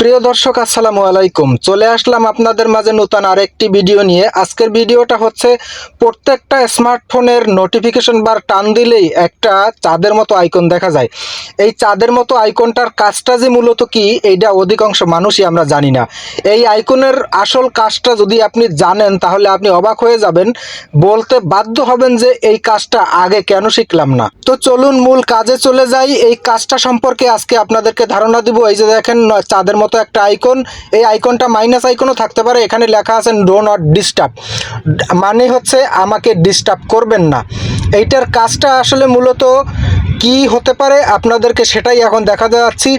প্রিয় দর্শক, আসসালামু আলাইকুম। চলে আসলাম আপনাদের মাঝে নতুন আরেকটি ভিডিও নিয়ে। আজকের ভিডিওটা হচ্ছে, প্রত্যেকটা স্মার্টফোনের নোটিফিকেশন বার টান দিলেই একটা চাঁদের মতো আইকন দেখা যায়। এই চাঁদের মতো আইকনটার কাজটা যে মূলত কি, এইটা অধিকাংশ মানুষই আমরা জানি না। এই আইকনের আসল কাজটা যদি আপনি জানেন, তাহলে আপনি অবাক হয়ে যাবেন। বলতে বাধ্য হবেন যে এই কাজটা আগে কেন শিখলাম না। তো চলুন মূল কাজে চলে যাই। এই কাজটা সম্পর্কে আজকে আপনাদেরকে ধারণা দিব। এই যে দেখেন চাঁদের মতো একটা আইকন এই আইকনটা মাইনাস আইকনও থাকতে পারে। এখানে লেখা আছে ডো নট ডিস্টার্ব মানে হচ্ছে, আমাকে ডিস্টার্ব করবেন না। এইটার কাজটা আসলে মূলত কি হতে পারে? আপনাদেরকে সেটাই এখন দেখা যাচ্ছি।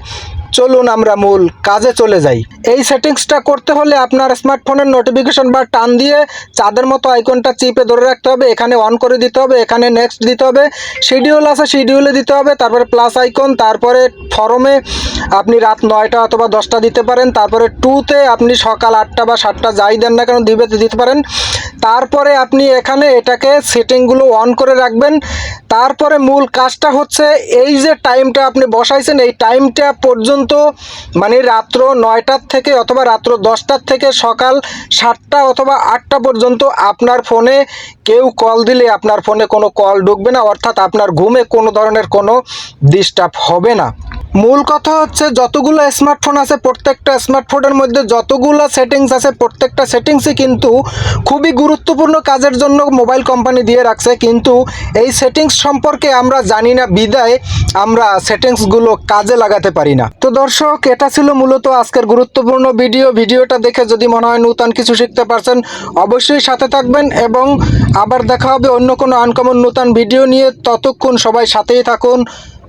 চলুন আমরা মূল কাজে চলে যাই। এই সেটিংসটা করতে হলে আপনার স্মার্টফোনের নোটিফিকেশন বা টান দিয়ে চাঁদের মতো আইকনটা চিপে ধরে রাখতে হবে, এখানে অন করে দিতে হবে, এখানে নেক্সট দিতে হবে শিডিউল আছে শিডিউলে দিতে হবে, তারপরে প্লাস আইকন তারপরে ফরমে আপনি রাত নয়টা অথবা দশটা দিতে পারেন, তারপরে টুতে আপনি সকাল আটটা বা সাতটা যাই দেন না কেন দিবে দিতে পারেন। তারপরে আপনি এখানে এটাকে সেটিংগুলো অন করে রাখবেন। তারপরে মূল কাজটা হচ্ছে এই যে টাইমটা আপনি বসাইছেন, এই টাইমটা পর্যন্ত মানে রাত্র নয়টার থেকে অথবা রাত্র দশটার থেকে সকাল সাতটা অথবা আটটা পর্যন্ত আপনার ফোনে কেউ কল দিলে আপনার ফোনে কোনো কল ঢুকবে না, অর্থাৎ আপনার ঘুমে কোনো ধরনের কোনো ডিস্টার্ব হবে না। মূল কথা হচ্ছে যতগুলো স্মার্টফোন আছে, প্রত্যেকটা স্মার্টফোনের মধ্যে যতগুলো সেটিংস আছে, প্রত্যেকটা সেটিংসই কিন্তু খুবই গুরুত্বপূর্ণ কাজের জন্য মোবাইল কোম্পানি দিয়ে রাখছে। কিন্তু এই সেটিংস সম্পর্কে আমরা জানি না, বিদায় আমরা সেটিংসগুলো কাজে লাগাতে পারি না। তো দর্শক, এটা ছিল মূলত আজকের গুরুত্বপূর্ণ ভিডিও ভিডিওটা দেখে যদি মনে হয় নতুন কিছু শিখতে পারছেন, অবশ্যই সাথে থাকবেন এবং আবার দেখা হবে অন্য কোনো আনকমন নতুন ভিডিও নিয়ে। ততক্ষণ সবাই সাথেই থাকুন।